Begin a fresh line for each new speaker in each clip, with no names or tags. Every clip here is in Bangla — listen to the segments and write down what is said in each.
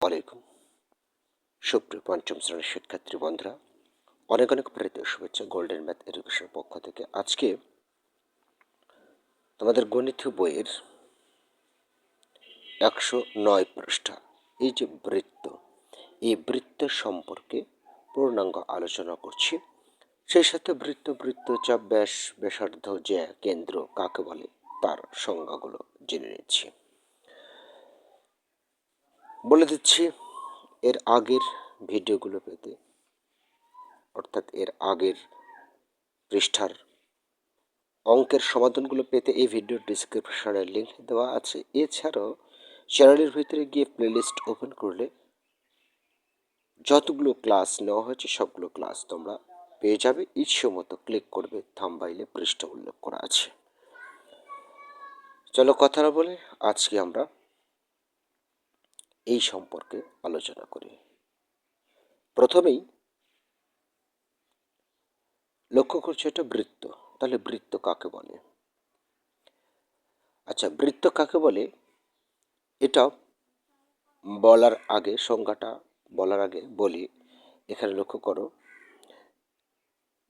আলাইকুম। সুপ্রিয় পঞ্চম শ্রেণির শিক্ষার্থী বন্ধুরা, অনেক অনেক প্রীত শুভেচ্ছা গোল্ডেন ম্যাথ এডুকেশনের পক্ষ থেকে। আজকে তোমাদের গণিত বইয়ের একশো নয় পৃষ্ঠা, এই যে বৃত্ত, এই বৃত্ত সম্পর্কে পূর্ণাঙ্গ আলোচনা করছি। সেই সাথে বৃত্ত বৃত্ত, চাপ, ব্যাস, ব্যাসার্ধ যে কেন্দ্র, কাকে বলে, তার সংজ্ঞাগুলো জেনে নিচ্ছি। বলে দিচ্ছি, এর আগের ভিডিওগুলো পেতে, অর্থাৎ এর আগের পৃষ্ঠার অঙ্কের সমাধানগুলো পেতে এই ভিডিওর ডিসক্রিপশনের লিঙ্ক দেওয়া আছে। এছাড়াও চ্যানেলের ভিতরে গিয়ে প্লেলিস্ট ওপেন করলে যতগুলো ক্লাস নেওয়া হয়েছে সবগুলো ক্লাস তোমরা পেয়ে যাবে। ইচ্ছে মতো ক্লিক করবে থাম্বাইলে পৃষ্ঠা উল্লেখ করা আছে। চলো কথা না বলে আজকে আমরা এই সম্পর্কে আলোচনা করি। প্রথমেই, লক্ষ্য করছ এটা বৃত্ত। তাহলে বৃত্ত কাকে বলে? আচ্ছা বৃত্ত কাকে বলে? এটা বলার আগে, সংজ্ঞাটা বলার আগে বলি। এখানে লক্ষ্য করো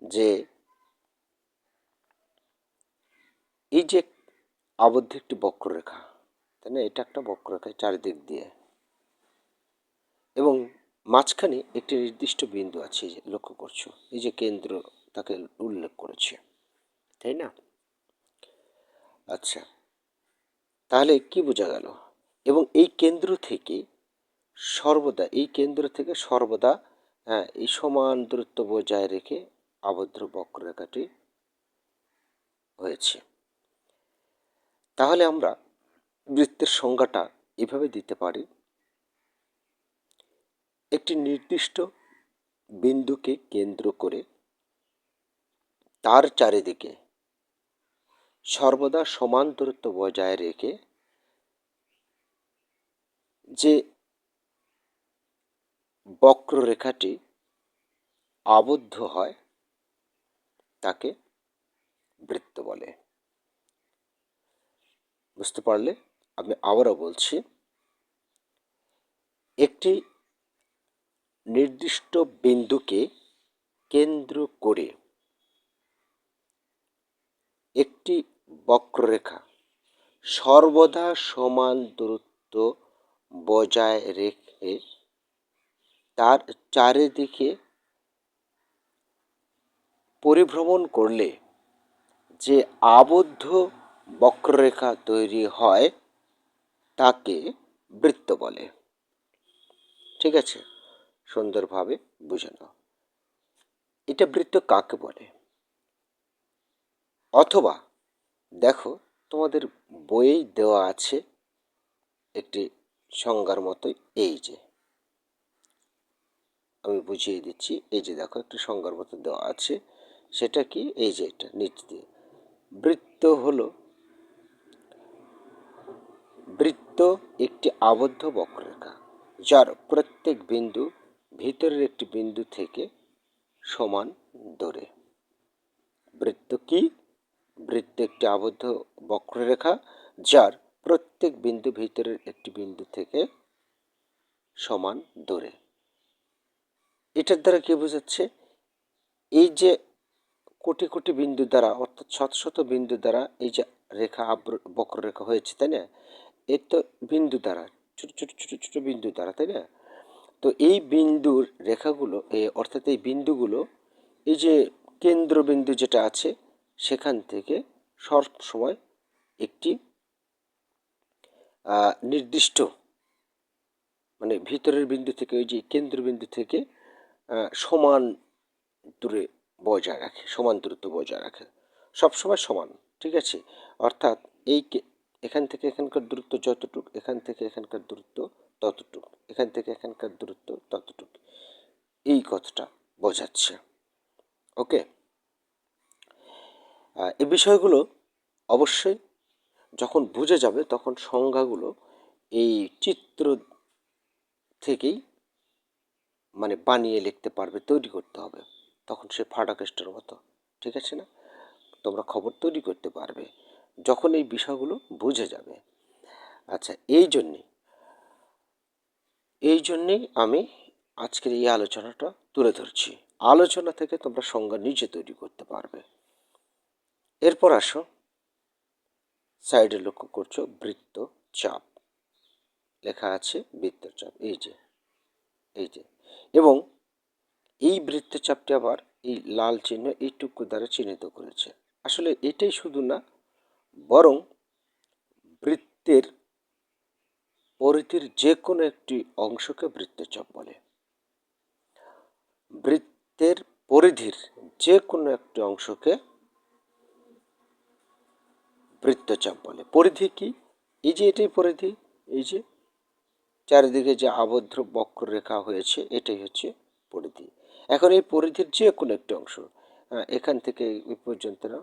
যে, এই যে আবদ্ধ একটি বক্ররেখা, তাই না? এটা একটা বক্ররেখা চারিদিক দিয়ে। এবং মাঝখানে একটি নির্দিষ্ট বিন্দু আছে যে লক্ষ্য করছ। এই যে কেন্দ্র তাকে উল্লেখ করেছে, তাই না? আচ্ছা তাহলে কি বোঝা গেল? এবং এই কেন্দ্র থেকে সর্বদা, এই কেন্দ্র থেকে সর্বদা হ্যাঁ এই সমান দূরত্ব বজায় রেখে আবদ্ধ বক্ররেখাটি হয়েছে। তাহলে আমরা বৃত্তের সংজ্ঞাটা এভাবে দিতে পারি। একটি নির্দিষ্ট বিন্দুকে কেন্দ্র করে তার চারিদিকে সর্বদা সমান দূরত্ব বজায় রেখে যে বক্ররেখাটি আবদ্ধ হয়, তাকে বৃত্ত বলে। বুঝতে পারলে? আমি আবারও বলছি, একটি নির্দিষ্ট বিন্দুকে কেন্দ্র করে একটি বক্ররেখা সর্বদা সমান দূরত্ব বজায় রেখে তার চারিদিকে পরিভ্রমণ করলে যে আবদ্ধ বক্ররেখা তৈরি হয় তাকে বৃত্ত বলে। ঠিক আছে? সুন্দরভাবে বুঝে নাও। এটা বৃত্ত কাকে বলে? অথবা দেখো তোমাদের বইয়েই দেওয়া আছে একটি সংজ্ঞার মতোই এই যে। আমি বুঝিয়ে দিচ্ছি, এই যে দেখো একটি সংজ্ঞার মতো দেওয়া আছে। সেটা কি? এই যে এটা, নিচ দিয়ে। বৃত্ত হলো বৃত্ত একটি আবদ্ধ বক্ররেখা, যার প্রত্যেক বিন্দু ভিতরের একটি বিন্দু থেকে সমান দূরে। বৃত্ত কি? বৃত্ত একটি আবদ্ধ বক্ররেখা, যার প্রত্যেক বিন্দু ভিতরের একটি বিন্দু থেকে সমান দূরে। এটার দ্বারা কি বোঝাচ্ছে? এই যে কোটি কোটি বিন্দু দ্বারা, অর্থাৎ শত শত বিন্দু দ্বারা এই যে রেখা আব্র, বক্ররেখা হয়েছে, তাই না? এর তো বিন্দু দ্বারা, ছোট ছোট ছোট ছোট বিন্দু দ্বারা, তাই না? তো এই বিন্দুর রেখাগুলো অর্থাৎ এই বিন্দুগুলো, এই যে কেন্দ্রবিন্দু যেটা আছে, সেখান থেকে সব সময় একটি নির্দিষ্ট মানে ভিতরের বিন্দু থেকে ওই যে কেন্দ্রবিন্দু থেকে সমান দূরে বজায় রাখে, সমান দূরত্ব বজায় রাখে। সবসময় সমান, ঠিক আছে? অর্থাৎ এই এখান থেকে এখানকার দূরত্ব যতটুক, এখান থেকে এখানকার দূরত্ব ততটুক, এখান থেকে এখানকার দূরত্ব ততটুক। এই কথাটা বোঝাচ্ছে। ওকে? এই বিষয়গুলো অবশ্যই যখন বুঝে যাবে, তখন সংজ্ঞাগুলো এই চিত্র থেকেই মানে বানিয়ে লিখতে পারবে, তৈরি করতে হবে। তখন সে ফাটাকেস্টের মতো, ঠিক আছে না? তোমরা খবর তৈরি করতে পারবে, যখন এই বিষয়গুলো বুঝে যাবে। আচ্ছা এই জন্যে এই জন্যেই আমি আজকের এই আলোচনাটা তুলে ধরছি। আলোচনা থেকে তোমরা সংজ্ঞা নিজে তৈরি করতে পারবে। এরপর আসো। সাইডে লক্ষ্য করছ, বৃত্ত চাপ। লেখা আছে বৃত্তচাপ এই যে এই যে। এবং এই বৃত্তচাপটি আবার এই লাল চিহ্ন এইটুকু দ্বারা চিহ্নিত করেছে। আসলে এটাই শুধু না, বরং বৃত্তের পরিধির যে কোনো একটি অংশকে বৃত্তচাপ বলে। বৃত্তের পরিধির যে কোনো একটি অংশকে বৃত্তচাপ বলে। পরিধি কি? এই যে এটাই পরিধি, এই যে চারিদিকে যে আবদ্ধ বক্ররেখা হয়েছে, এটাই হচ্ছে পরিধি। এখন এই পরিধির যে কোনো একটি অংশ এখান থেকে এই পর্যন্ত না,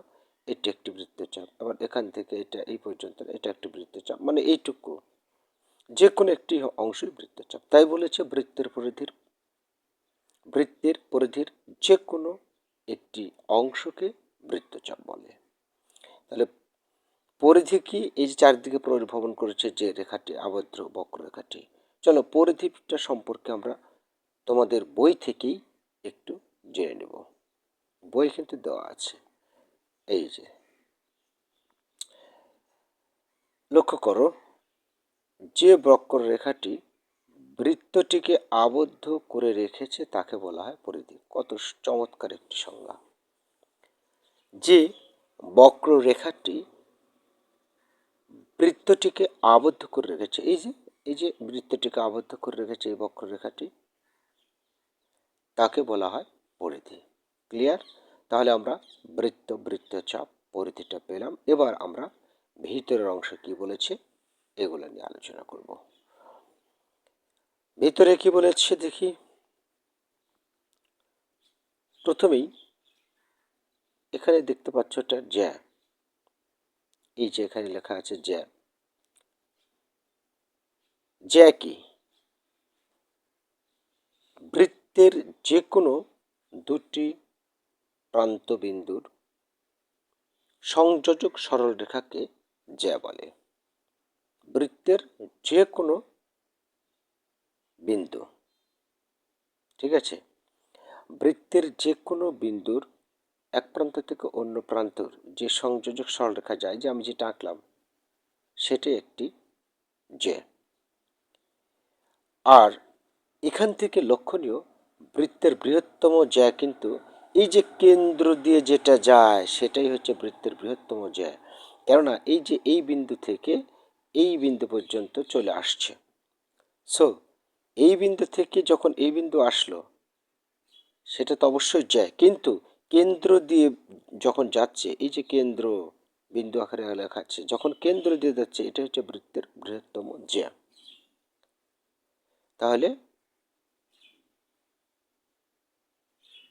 এটি একটি বৃত্তচাপ, আবার এখান থেকে এটা এই পর্যন্ত এটা একটি বৃত্তচাপ মানে এইটুকু। যে কোনো একটি অংশই বৃত্তচাপ তাই বলেছে বৃত্তের পরিধির বৃত্তের পরিধির যে কোনো একটি অংশকে বৃত্তচাপ বলে। তাহলে পরিধি কি? এই যে চারদিকে পরিভ্রমণ করেছে যে রেখাটি আবদ্ধ বক্ররেখাটি। চলো পরিধিটা সম্পর্কে আমরা তোমাদের বই থেকেই একটু জেনে নেব। বই কিন্তু দেওয়া আছে। এই যে, লক্ষ্য করো যে বক্ররেখাটি বৃত্তটিকে আবদ্ধ করে রেখেছে তাকে বলা হয় পরিধি। কত চমৎকার একটি সংজ্ঞা। যে বক্ররেখাটি বৃত্তটিকে আবদ্ধ করে রেখেছে, এই যে এই যে বৃত্তটিকে আবদ্ধ করে রেখেছে এই বক্ররেখাটি, তাকে বলা হয় পরিধি। ক্লিয়ার? তাহলে আমরা বৃত্ত, বৃত্তচাপ, পরিধিটা পেলাম। এবার আমরা ভিতরের অংশ কি বলেছে? এগুলো নিয়ে আলোচনা করব। ভিতরে কি বলেছে দেখি। প্রথমেই এখানে দেখতে পাচ্ছ এটা জ্যা এই যে এখানে লেখা আছে জ্যা জ্যা কি? বৃত্তের যে কোনো দুটি প্রান্তবিন্দুর সংযোজক সরলরেখাকে জ্যা বলে। বৃত্তের যে কোনো বিন্দু, ঠিক আছে? বৃত্তের যে কোনো বিন্দুর এক প্রান্ত থেকে অন্য প্রান্তর যে সংযোজক সরলরেখা যায়, যে আমি যেটা আঁকলাম সেটি একটি জে আর এখান থেকে লক্ষণীয়, বৃত্তের বৃহত্তম জ্যা কিন্তু এই যে কেন্দ্র দিয়ে যেটা যায়, সেটাই হচ্ছে বৃত্তের বৃহত্তম জ্যা কেননা এই যে এই বিন্দু থেকে এই বিন্দু পর্যন্ত চলে আসছে। সো এই বিন্দু থেকে যখন এই বিন্দু আসলো, সেটা তো অবশ্যই যায়। কিন্তু কেন্দ্র দিয়ে যখন যাচ্ছে, এই যে কেন্দ্র বিন্দু আকারে লেখাচ্ছে, যখন কেন্দ্র দিয়ে যাচ্ছে, এটা হচ্ছে বৃত্তের বৃহত্তম জ্যা। তাহলে,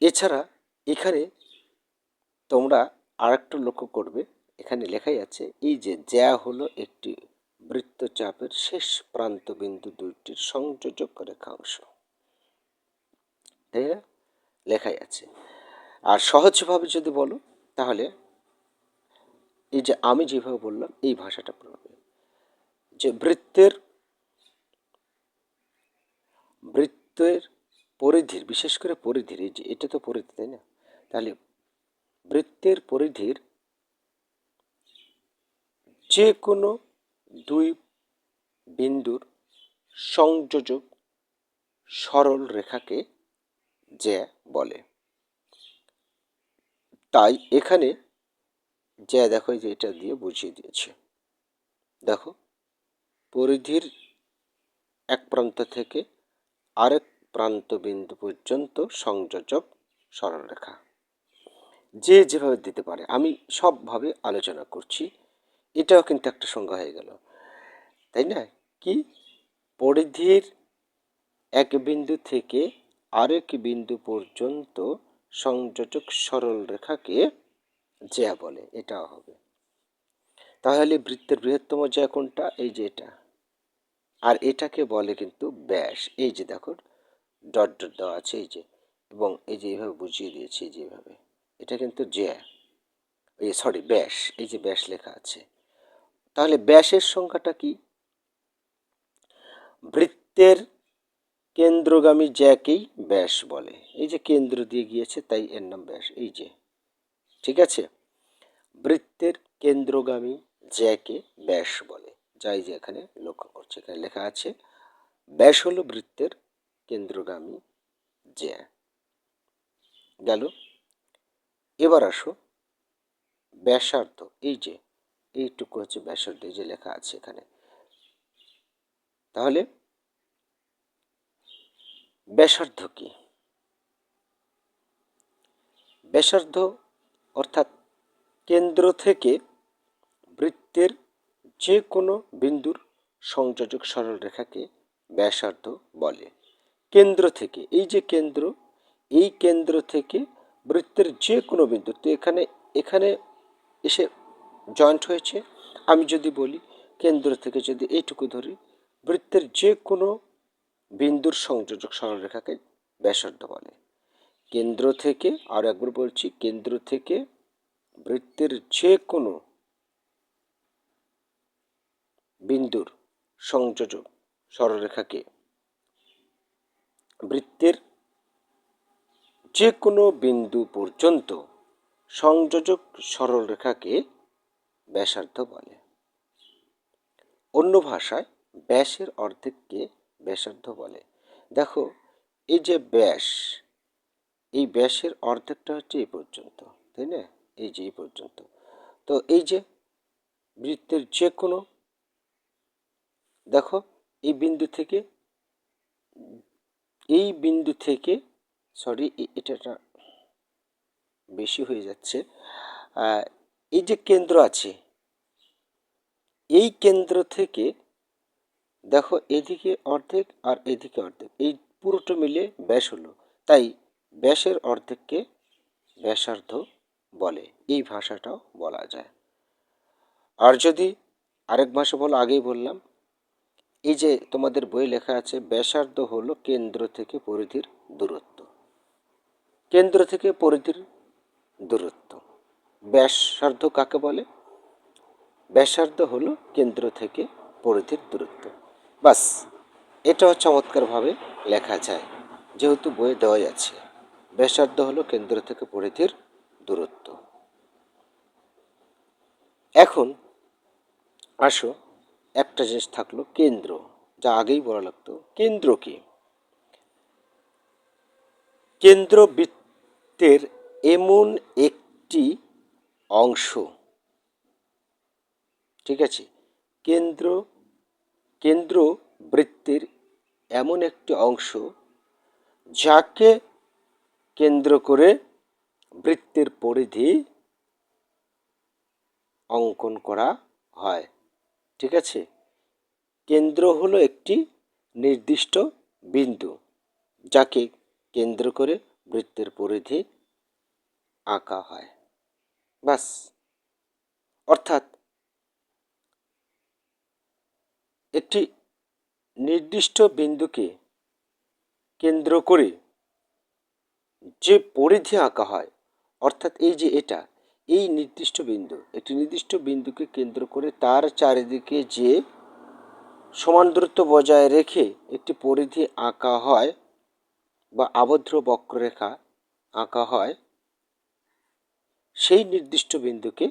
এছাড়া এখানে তোমরা আরেকটা লক্ষ্য করবে। এখানে লেখাই আছে, এই যে জ্যা হলো একটি বৃত্তচাপের শেষ প্রান্ত বিন্দু দুইটির সংযোজক রেখাংশ তাই না? লেখাই আছে। আর সহজভাবে যদি বলো, তাহলে এই যে আমি যেভাবে বললাম, এই ভাষাটা পড়বে যে বৃত্তের বৃত্তের পরিধির, বিশেষ করে পরিধির, এই যে এটা তো পরিধি, তাই না? তাহলে বৃত্তের পরিধির যে কোনো দুই বিন্দুর সংযোজক সরল রেখাকে জ্যা বলে। তাই এখানে জ্যা দেখো যে এটা দিয়ে বুঝিয়ে দিয়েছে। দেখো, পরিধির এক প্রান্ত থেকে আরেক প্রান্ত বিন্দু পর্যন্ত সংযোজক সরলরেখা। যে যেভাবে দিতে পারে, আমি সবভাবে আলোচনা করছি এটাও কিন্তু একটা সংজ্ঞা হয়ে গেল। তাই না? কি? পরিধির এক বিন্দু থেকে আরেক বিন্দু পর্যন্ত সংযোজক সরল রেখাকে জ্যা বলে, এটাও হবে। তাহলে বৃত্তের বৃহত্তম জ্যা কোনটা? এই যে এটা। আর এটাকে বলে কিন্তু ব্যাস। এই যে দেখো, ডট ডট দেওয়া আছে, এই যে। এবং এই যে এইভাবে বুঝিয়ে দিয়েছি যেভাবে এটা কিন্তু জ্যা। এই সরি ব্যাস। এই যে ব্যাস লেখা আছে। তাহলে ব্যাসের সংখ্যাটা কি? বৃত্তের কেন্দ্রগামী জ্যাকেই ব্যাস বলে। এই যে কেন্দ্র দিয়ে গিয়েছে, তাই এর নাম ব্যাস। এই যে, ঠিক আছে? বৃত্তের কেন্দ্রগামী জ্যাকে ব্যাস বলে। যাই যে এখানে লক্ষ্য করছে, এখানে লেখা আছে, ব্যাস হলো বৃত্তের কেন্দ্রগামী জ্যা। গেল? এবার আসো ব্যাসার্ধ। এই যে এইটুকু হচ্ছে ব্যাসার্ধ যে লেখা আছে এখানে। তাহলে, ব্যাসার্ধ কি? ব্যাসার্ধ অর্থাৎ কেন্দ্র থেকে বৃত্তের যে কোনো বিন্দুর সংযোজক সরলরেখাকে ব্যাসার্ধ বলে। কেন্দ্র থেকে, এই যে কেন্দ্র, এই কেন্দ্র থেকে বৃত্তের যে কোনো বিন্দু, তো এখানে এখানে এসে জয়েন্ট হয়েছে। আমি যদি বলি, কেন্দ্র থেকে যদি এইটুকু ধরি, বৃত্তের যে কোনো বিন্দুর সংযোজক সরলরেখাকে ব্যাসার্ধ বলে। কেন্দ্র থেকে, আর একবার বলছি, কেন্দ্র থেকে বৃত্তের যে কোনো বিন্দুর সংযোজক সরলরেখাকে বৃত্তের যে কোনো বিন্দু পর্যন্ত সংযোজক সরলরেখাকে ব্যাসার্ধ বলে। অন্য ভাষায় ব্যাসের অর্ধেককে ব্যাসার্ধ বলে। দেখো, এই যে ব্যাস, এই ব্যাসের অর্ধেকটা হচ্ছে এই পর্যন্ত, তাই না? এই যে এই পর্যন্ত। তো এই যে বৃত্তের যে কোনো দেখো, এই বিন্দু থেকে, এই বিন্দু থেকে সরি এটা বেশি হয়ে যাচ্ছে এই যে কেন্দ্র আছে, এই কেন্দ্র থেকে দেখো এদিকে অর্ধেক আর এদিকে অর্ধেক, এই পুরোটা মিলে ব্যাস হলো। তাই ব্যাসের অর্ধেককে ব্যাসার্ধ বলে, এই ভাষাটাও বলা যায়। আর যদি আরেক ভাষা বলো, আগেই বললাম, এই যে তোমাদের বই লেখা আছে, ব্যাসার্ধ হলো কেন্দ্র থেকে পরিধির দূরত্ব। কেন্দ্র থেকে পরিধির দূরত্ব। ব্যাসার্ধ কাকে বলে? ব্যাসার্ধ হলো কেন্দ্র থেকে পরিধির দূরত্ব। বাস, এটাও চমৎকারভাবে লেখা যায়, যেহেতু বইয়ে দেওয়াই আছে। ব্যাসার্ধ হলো কেন্দ্র থেকে পরিধির দূরত্ব। এখন আসো, একটা জিনিস থাকল কেন্দ্র, যা আগেই বলা লাগতো। কেন্দ্র কি? কেন্দ্রবৃত্তের এমন একটি অংশ। ঠিক আছে? কেন্দ্র কেন্দ্র বৃত্তের এমন একটি অংশ যাকে কেন্দ্র করে বৃত্তের পরিধি অঙ্কন করা হয়। ঠিক আছে? কেন্দ্র হলো একটি নির্দিষ্ট বিন্দু যাকে কেন্দ্র করে বৃত্তের পরিধি আঁকা হয়। বাস। অর্থাৎ একটি নির্দিষ্ট বিন্দুকে কেন্দ্র করে যে পরিধি আঁকা হয়, অর্থাৎ এই যে এটা, এই নির্দিষ্ট বিন্দু, একটি নির্দিষ্ট বিন্দুকে কেন্দ্র করে তার চারিদিকে যে সমান দূরত্ব বজায় রেখে একটি পরিধি আঁকা হয় বা আবদ্ধ বক্ররেখা আঁকা হয় সেই নির্দিষ্ট বিন্দুকে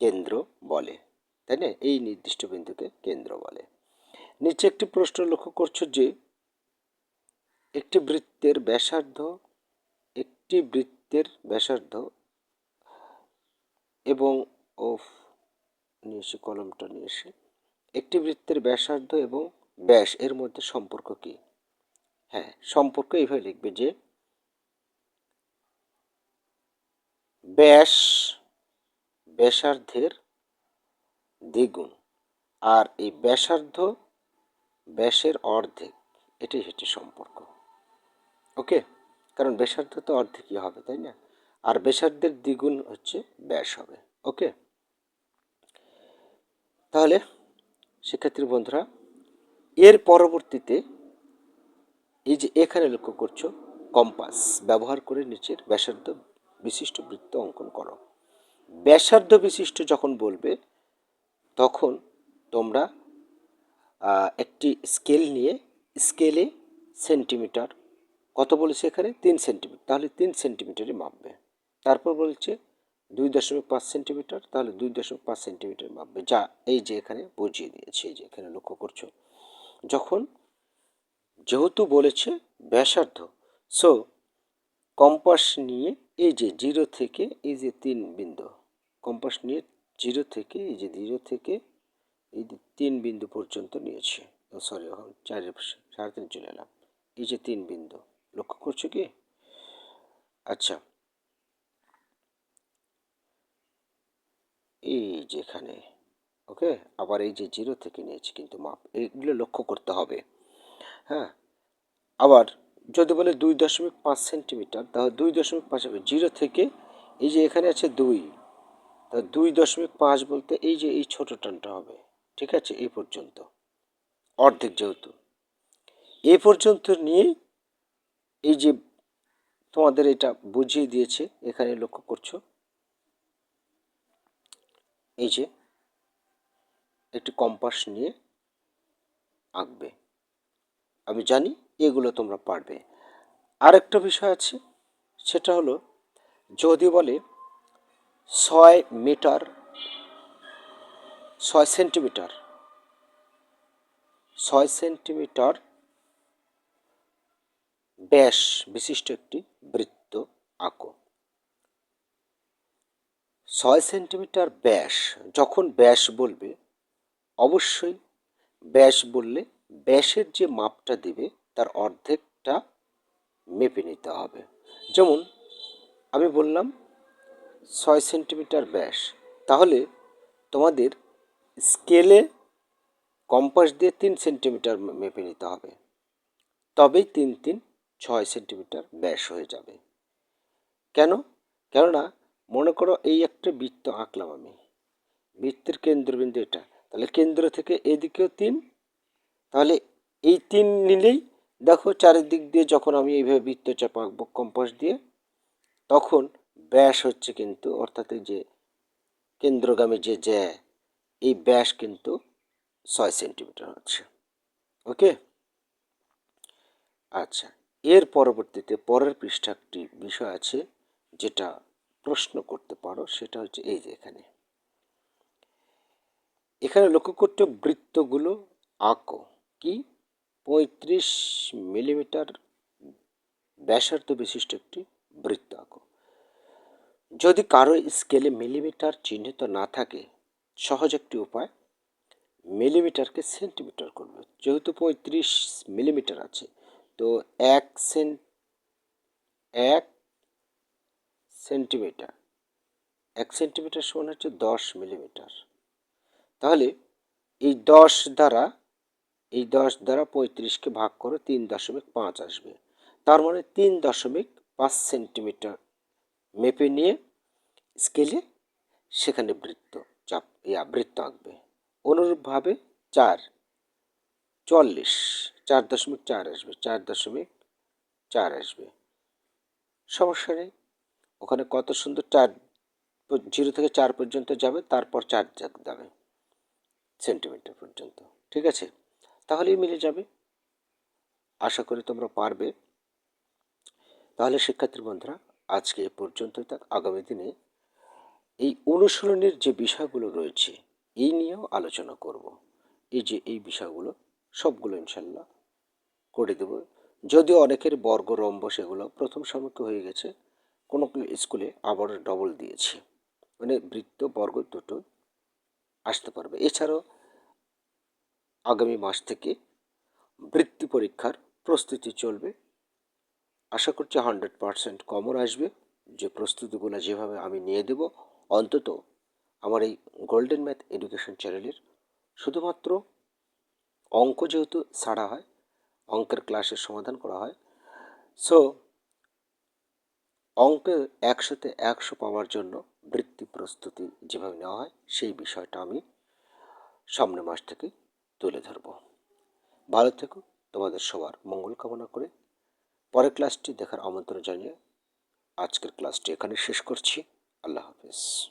কেন্দ্র বলে, তাই না? এই নির্দিষ্ট বিন্দুকে কেন্দ্র বলে। নিচে একটি প্রশ্ন লক্ষ্য করছ যে, একটি বৃত্তের ব্যাসার্ধ, একটি বৃত্তের ব্যাসার্ধ এবং ও নিয়ে এসে কলমটা নিয়ে এসে, একটি বৃত্তের ব্যাসার্ধ এবং ব্যাস, এর মধ্যে সম্পর্ক কি? হ্যাঁ সম্পর্ক এইভাবে লিখবে যে ব্যাস ব্যাসার্ধের দ্বিগুণ। আর এই ব্যাসার্ধ ব্যাসের অর্ধেক, এটাই হচ্ছে সম্পর্ক। ওকে? কারণ ব্যাসার্ধ তো অর্ধেকই হবে, তাই না? আর ব্যাসার্ধের দ্বিগুণ হচ্ছে ব্যাস হবে, ওকে? তাহলে শিক্ষার্থী বন্ধুরা, এর পরবর্তীতে এই যে এখানে লক্ষ্য করছ, কম্পাস, ব্যবহার করে নিচের ব্যাসার্ধ বিশিষ্ট বৃত্ত অঙ্কন করো। ব্যাসার্ধ বিশিষ্ট যখন বলবে, তখন তোমরা একটি স্কেল নিয়ে স্কেলে সেন্টিমিটার, কত বলেছে এখানে? তিন সেন্টিমিটার। তাহলে তিন সেন্টিমিটারই মাপবে। তারপর বলছে দুই দশমিক পাঁচ সেন্টিমিটার, তাহলে দুই দশমিক পাঁচ সেন্টিমিটার মাপবে। যা এই যে এখানে বুঝিয়ে দিয়েছে, এই যে এখানে লক্ষ্য করছ। যখন যেহেতু বলেছে ব্যাসার্ধ সো কম্পাস নিয়ে এই যে জিরো থেকে এই যে তিন বিন্দু কম্পাস নিয়ে জিরো থেকে এই যে জিরো থেকে এই যে তিন বিন্দু পর্যন্ত নিয়েছে। সরি চারের সাড়ে তিন চলে এলাম। এই যে তিন বিন্দু, লক্ষ্য করছ কি? আচ্ছা। এই যেখানে ওকে আবার এই যে জিরো থেকে নিয়েছি, কিন্তু মাপ এইগুলো লক্ষ্য করতে হবে। হ্যাঁ? আবার যদি বলে দুই দশমিক পাঁচ সেন্টিমিটার, তাহলে দুই দশমিক পাঁচ জিরো থেকে, এই যে এখানে আছে দুই, তা দুই দশমিক পাঁচ বলতে এই যে এই ছোট টানটা হবে, ঠিক আছে, এই পর্যন্ত, অর্ধেক যেহেতু। এ পর্যন্ত নিয়ে এই যে তোমাদের এটা বুঝিয়ে দিয়েছে, এখানে লক্ষ্য করছ, এই যে একটি কম্পাস নিয়ে আঁকবে। আমি জানি এগুলো তোমরা পারবে। আরেকটা বিষয় আছে, সেটা হলো, যদি বলে ছয় মিটার, ছয় সেন্টিমিটার ছয় সেন্টিমিটার ব্যাস বিশিষ্ট একটি বৃত্ত আঁকো। ছয় সেন্টিমিটার ব্যাস, যখন ব্যাস বলবে, অবশ্যই ব্যাস বললে ব্যাসের যে মাপটা দিবে তার অর্ধেকটা মেপে নিতে হবে। যেমন, আমি বললাম ছয় সেন্টিমিটার ব্যাস। তাহলে তোমাদের স্কেলে কম্পাস দিয়ে তিন সেন্টিমিটার মেপে নিতে হবে। তবেই তিন তিন ছয় সেন্টিমিটার ব্যাস হয়ে যাবে। কেন? কেননা, মনে করো এই একটা বৃত্ত আঁকলাম আমি। বৃত্তের কেন্দ্রবিন্দু এটা। তাহলে কেন্দ্র থেকে এদিকেও তিন। তাহলে এই তিন নিলেই দেখো চারিদিক দিয়ে যখন আমি এইভাবে বৃত্ত চাপা আঁকবো কম্পাস দিয়ে, তখন ব্যাস হচ্ছে কিন্তু, অর্থাৎ যে কেন্দ্রগামী যে জ্যা, এই ব্যাস কিন্তু ছয় সেন্টিমিটার হচ্ছে। ওকে? আচ্ছা এর পরবর্তীতে পরের পৃষ্ঠা একটি বিষয় আছে যেটা প্রশ্ন করতে পারো, সেটা হচ্ছে এই যে এখানে। এখানে লক্ষ্য করতে বৃত্তগুলো আঁকো। কি? পঁয়ত্রিশ মিলিমিটার ব্যাসার্ধ বিশিষ্ট একটি বৃত্ত আঁকো যদি কারও স্কেলে মিলিমিটার চিহ্নিত না থাকে, সহজ একটি উপায়, মিলিমিটারকে সেন্টিমিটার করবে। যেহেতু পঁয়ত্রিশ মিলিমিটার আছে, তো এক সেন্ট এক সেন্টিমিটার এক সেন্টিমিটার সমান হচ্ছে দশ মিলিমিটার। তাহলে এই দশ দ্বারা এই দশ দ্বারা পঁয়ত্রিশকে ভাগ করে তিন দশমিক পাঁচ আসবে। তার মানে তিন দশমিক পাঁচ সেন্টিমিটার মেপে নিয়ে স্কেলে সেখানে বৃত্ত চাপ, ইয়া, বৃত্ত আঁকবে। অনুরূপভাবে চার, চল্লিশ, চার দশমিক চার আসবে, চার দশমিক চার আসবে। সমস্যা নেই। ওখানে কত সুন্দর চার, জিরো থেকে চার পর্যন্ত যাবে, তারপর চার যাবে সেন্টিমিটার পর্যন্ত। ঠিক আছে? তাহলেই মিলে যাবে। আশা করি তোমরা পারবে। তাহলে শিক্ষার্থী বন্ধুরা, আজকে এ পর্যন্তই থাক। আগামী দিনে এই অনুশীলনের যে বিষয়গুলো রয়েছে, এই নিয়েও আলোচনা করব। এই যে এই বিষয়গুলো, সবগুলো ইনশাল্লাহ করে দেব। যদিও অনেকের বর্গ রম্ব সেগুলো প্রথম সামগ্রী হয়ে গেছে। কোনো কোনো স্কুলে আবার ডবল দিয়েছে। মানে বৃত্ত, বর্গ দুটো আসতে পারবে। এছাড়াও আগামী মাস থেকে বৃত্তি পরীক্ষার প্রস্তুতি চলবে। আশা করছি হান্ড্রেড পারসেন্ট কমন আসবে। যে প্রস্তুতিগুলো যেভাবে আমি নিয়ে দেব, অন্তত আমার এই গোল্ডেন ম্যাথ এডুকেশন চ্যানেলের শুধুমাত্র অঙ্ক যেহেতু ছাড়া হয়, অঙ্কের ক্লাসের সমাধান করা হয় সো অঙ্কে একশোতে একশো পাওয়ার জন্য বৃত্তি প্রস্তুতি যেভাবে নেওয়া হয়, সেই বিষয়টা আমি সামনে মাস থেকে তুলে ধরব। ভালো থেকো। তোমাদের সবার মঙ্গল কামনা করে পরের ক্লাসটি দেখার আমন্ত্রণ জানিয়ে আজকের ক্লাসটি এখানে শেষ করছি। আল্লাহ হাফিজ।